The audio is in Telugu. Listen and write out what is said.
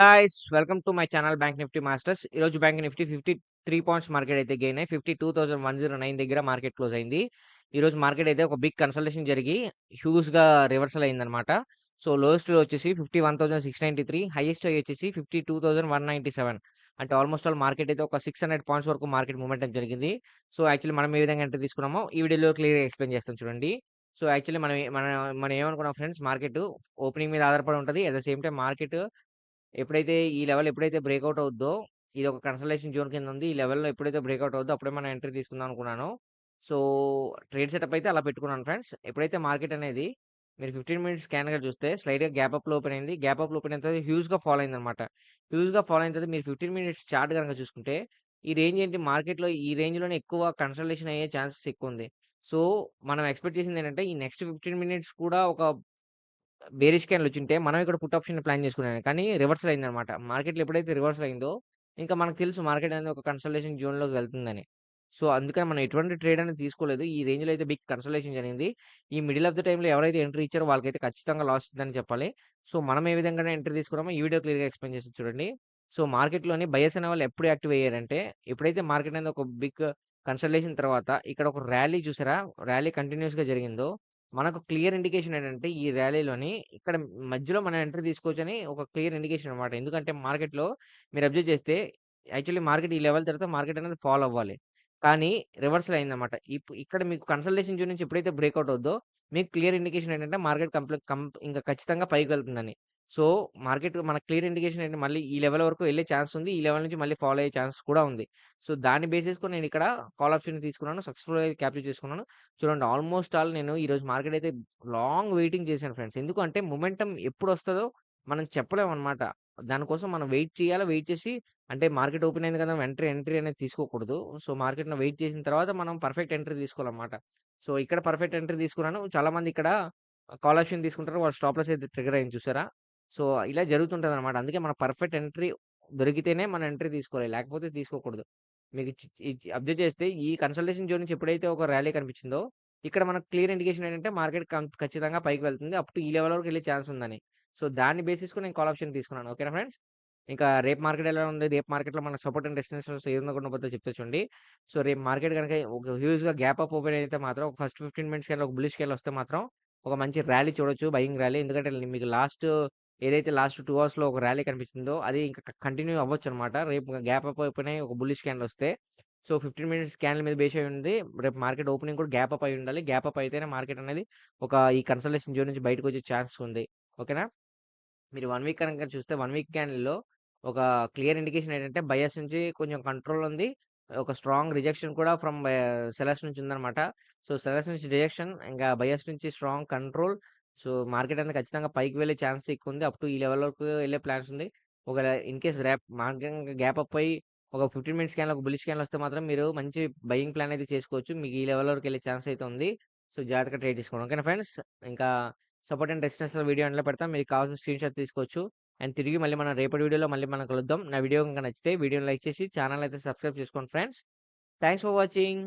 Guys welcome to my channel bank nifty masters ఈ రోజు bank nifty fifty three points market అయితే గెయిన్ అయ్యి fifty two thousand one zero nine దగ్గర మార్కెట్ క్లోజ్ అయింది. ఈ రోజు మార్కెట్ అయితే ఒక బిగ్ కన్సల్టేషన్ జరిగి హ్యూజ్గా రివర్సల్ అయిందనమాట సో లోయెస్ట్ వచ్చేసి fifty one thousand six ninety three highest వచ్చేసి fifty two thousand one ninety seven అంటే ఆల్మోస్ట్ ఆల్ మార్కెట్ అయితే ఒక సిక్స్ హండ్రెడ్ పాయింట్స్ వరకు మార్కెట్ మూవ్మెంట్ జరిగింది. సో యాక్చువల్లీ మనం ఏ విధంగా ఎంటర్ తీసుకున్నామో ఈ వీడియోలో క్లియర్ ఎక్స్ప్లెయిన్ చేస్తాం చూడండి. సో యాక్చువల్లీ మనం మన మనం ఏమనుకున్నాం ఫ్రెండ్స్ మార్కెట్ ఓపెనింగ్ మీద ఆధారపడి ఉంటుంది. At the same time market ఎప్పుడైతే ఈ లెవెల్ ఎప్పుడైతే బ్రేక్అవుట్ అవుద్దో ఇది ఒక కన్సల్టేషన్ జోన్ కింద ఉంది ఈ లెవెల్లో ఎప్పుడైతే బ్రేక్అవుట్ అవుద్దో అప్పుడే మనం ఎంట్రీ తీసుకుందాం అనుకున్నాను సో ట్రేడ్ సెటప్ అయితే అలా పెట్టుకున్నాను ఫ్రెండ్స్. ఎప్పుడైతే మార్కెట్ అనేది మీరు ఫిఫ్టీన్ మినిట్స్ స్కాన్గా చూస్తే స్లైడ్గా గ్యాప్ అప్ ఓపెన్ అయింది. గ్యాప్ అప్‌లో ఓపెన్ అయిన తర్వాత హ్యూజ్గా ఫాలో అయింది అనమాట హ్యూజ్గా ఫాలో అయిన తర్వాత మీరు ఫిఫ్టీన్ మినిట్స్ చార్ట్ కనుక చూసుకుంటే ఈ రేంజ్ ఏంటి? మార్కెట్లో ఈ రేంజ్లోనే ఎక్కువ కన్సల్టేషన్ అయ్యే ఛాన్సెస్ ఎక్కువ ఉంది సో మనం ఎక్స్పెక్ట్ చేసింది ఏంటంటే ఈ నెక్స్ట్ ఫిఫ్టీన్ మినిట్స్ కూడా ఒక బేరిష్ క్యాన్లు వచ్చింటే మనం ఇక్కడ పుట్ ఆప్షన్ ప్లాన్ చేసుకున్నాను కానీ రివర్సల్ అయిందనమాట మార్కెట్లో ఎప్పుడైతే రివర్సల్ అయిందో ఇంకా మనకు తెలుసు మార్కెట్ అనేది ఒక కన్సల్టేషన్ జోన్లోకి వెళ్తుందని. సో అందుకని మనం ఎటువంటి ట్రేడ్ అనేది తీసుకోలేదు. ఈ రేంజ్లో అయితే బిగ్ కన్సల్టేషన్ జరిగింది. ఈ మిడిల్ ఆఫ్ ద టైంలో ఎవరైతే ఎంట్రీ ఇచ్చారో వాళ్ళకైతే ఖచ్చితంగా లాస్ అని చెప్పాలి. సో మనం ఏ విధంగా ఎంట్రీ తీసుకున్నామో ఈ వీడియో క్లియర్గా ఎక్స్ప్లెయిన్ చేసి చూడండి. సో మార్కెట్లోని బయస్ అనే వాళ్ళు ఎప్పుడు యాక్టివ్ అయ్యారంటే ఎప్పుడైతే మార్కెట్ అనేది ఒక బిగ్ కన్సల్టేషన్ తర్వాత ఇక్కడ ఒక ర్యాలీ చూసారా? ర్యాలీ కంటిన్యూస్గా జరిగిందో మనకు క్లియర్ ఇండికేషన్ ఏంటంటే ఈ ర్యాలీలోని ఇక్కడ మధ్యలో మనం ఎంట్రీ తీసుకోవచ్చని ఒక క్లియర్ ఇండికేషన్ అనమాట ఎందుకంటే మార్కెట్లో మీరు అబ్జర్వ్ చేస్తే యాక్చువల్లీ మార్కెట్ ఈ లెవెల్ తర్వాత మార్కెట్ అనేది ఫాలో అవ్వాలి. కానీ రివర్సల్ అయిందన్నమాట. ఇప్పుడు ఇక్కడ మీకు కన్సల్టేషన్ జోన్ నుంచి ఎప్పుడైతే బ్రేక్అవుట్ అవుద్దో మీకు క్లియర్ ఇండికేషన్ ఏంటంటే మార్కెట్ కంప్లీట్ ఇంకా ఖచ్చితంగా పైకి వెళ్తుందని. సో మార్కెట్ మన క్లియర్ ఇండికేషన్ ఏంటి? మళ్ళీ ఈ లెవెల్ వరకు వెళ్ళే ఛాన్స్ ఉంది. ఈ లెవెల్ నుంచి మళ్ళీ ఫాలో అయ్యే ఛాన్స్ కూడా ఉంది. సో దాన్ని బేస్ చేసుకొని నేను ఇక్కడ కాల్ ఆప్షన్ తీసుకున్నాను. సక్సెస్ఫుల్ అయితే క్యాప్చర్ చేసుకున్నాను. చూడండి ఆల్మోస్ట్ ఆల్ నేను ఈరోజు మార్కెట్ అయితే లాంగ్ వెయిటింగ్ చేశాను ఫ్రెండ్స్. ఎందుకంటే మొమెంటం ఎప్పుడు వస్తుందో మనం చెప్పలేము అనమాట దానికోసం మనం వెయిట్ చేయాలి? వెయిట్ చేసి అంటే మార్కెట్ ఓపెన్ అయింది కదా ఎంట్రీ ఎంట్రీ అనేది తీసుకోకూడదు. సో మార్కెట్‌లో వెయిట్ చేసిన తర్వాత మనం పర్ఫెక్ట్ ఎంట్రీ తీసుకోవాలన్నమాట. సో ఇక్కడ పర్ఫెక్ట్ ఎంట్రీ తీసుకున్నాను. చాలామంది ఇక్కడ కాల్ ఆప్షన్ తీసుకుంటారు. వాళ్ళు స్టాప్ లాస్ అయితే ట్రిగర్ అయింది చూసారా? సో ఇలా జరుగుతుంటుంది అనమాట అందుకే మన పర్ఫెక్ట్ ఎంట్రీ దొరికితేనే మనం ఎంట్రీ తీసుకోవాలి. లేకపోతే తీసుకోకూడదు. మీకు అబ్జర్వ్ చేస్తే ఈ కన్సల్టేషన్ జోన్ నుంచి ఎప్పుడైతే ఒక ర్యాలీ కనిపించిందో ఇక్కడ మనకు క్లియర్ ఇండికేషన్ ఏంటంటే మార్కెట్ ఖచ్చితంగా పైకి వెళ్తుంది. అప్ టు ఈ లెవెల్ వరకు వెళ్ళే ఛాన్స్ ఉందని. సో దాన్ని బేసిస్ చేసుకొని నేను కాల్ ఆప్షన్ తీసుకున్నాను. ఓకేనా ఫ్రెండ్స్? ఇంకా రేపు మార్కెట్ ఎలా ఉంది? రేపు మార్కెట్‌లో మన సపోర్ట్ అండ్ రెసిస్టెన్సెస్ ఏ విధంగా ఉండబోద్దో చెప్తా చూడండి. సో రేపు మార్కెట్ కనుక ఒక హ్యూజ్‌గా గ్యాప్ అప్ ఓపెన్ అయితే మాత్రం ఒక ఫస్ట్ 15 మినిట్స్ కల్లా ఒక బుల్లిష్ కెళ్ళి వస్తే మాత్రం ఒక మంచి ర్యాలీ చూడొచ్చు. Buying rally. ఎందుకంటే మీకు లాస్ట్ ఏదైతే లాస్ట్ టూ అవర్స్‌లో ఒక ర్యాలీ కనిపించిందో అది ఇంకా కంటిన్యూ అవ్వచ్చు అనమాట రేపు గ్యాప్ అప్ అయిపోయినాయి ఒక బుల్లిష్ క్యాండిల్ వస్తే సో 15 మినిట్స్ క్యాండిల్ మీద బేస్ అయి ఉంది. రేపు మార్కెట్ ఓపెనింగ్ కూడా గ్యాప్ అప్ అయి ఉండాలి. గ్యాప్ అప్ అయితేనే మార్కెట్ అనేది ఒక ఈ కన్సల్టేషన్ జోన్ నుంచి బయటకు వచ్చే ఛాన్స్ ఉంది. ఓకేనా? మీరు వన్ వీక్ కనుక చూస్తే వన్ వీక్ క్యాండిల్‌లో ఒక క్లియర్ ఇండికేషన్ ఏంటంటే బయస్ నుంచి కొంచెం కంట్రోల్ ఉంది. ఒక స్ట్రాంగ్ రిజెక్షన్ కూడా ఫ్రమ్ సెలర్స్ నుంచి ఉందన్నమాట. సో సెలర్స్ నుంచి రిజెక్షన్ ఇంకా బయస్ నుంచి స్ట్రాంగ్ కంట్రోల్. సో మార్కెట్ అనేది ఖచ్చితంగా పైకి వెళ్ళే ఛాన్స్ ఎక్కువ ఉంది. అప్ టు ఈ లెవెల్ వరకు వెళ్ళే ప్లాన్స్ ఉంది. ఒకవేళ ఇన్ కేస్ ర్యాప్ మార్కెట్ గ్యాప్ అప్ అయ్యి ఒక 15 మినిట్స్ క్యాండిల్ ఒక బులిష్ క్యాండిల్ వస్తే మాత్రం మీరు మంచి బయింగ్ ప్లాన్ అయితే చేసుకోవచ్చు. మీకు ఈ లెవెల్ వరకు వెళ్ళే ఛాన్స్ అయితే ఉంది. సో జాగ్రత్తగా ట్రేడ్ తీసుకోండి. ఓకేనా ఫ్రెండ్స్? ఇంకా సపోర్ట్ అండ్ రెసిస్టెన్స్ వీడియో అందులో పెడతాం. మీకు కావాల్సిన స్క్రీన్ షాట్ తీసుకోవచ్చు. అండ్ తిరిగి మళ్ళీ మనం రేపటి వీడియోలో మళ్ళీ మనం కలుద్దాం. నా వీడియో గనుక నచ్చితే వీడియోని లైక్ చేసి ఛానల్ అయితే సబ్స్క్రైబ్ చేసుకోండి ఫ్రెండ్స్. Thanks for watching.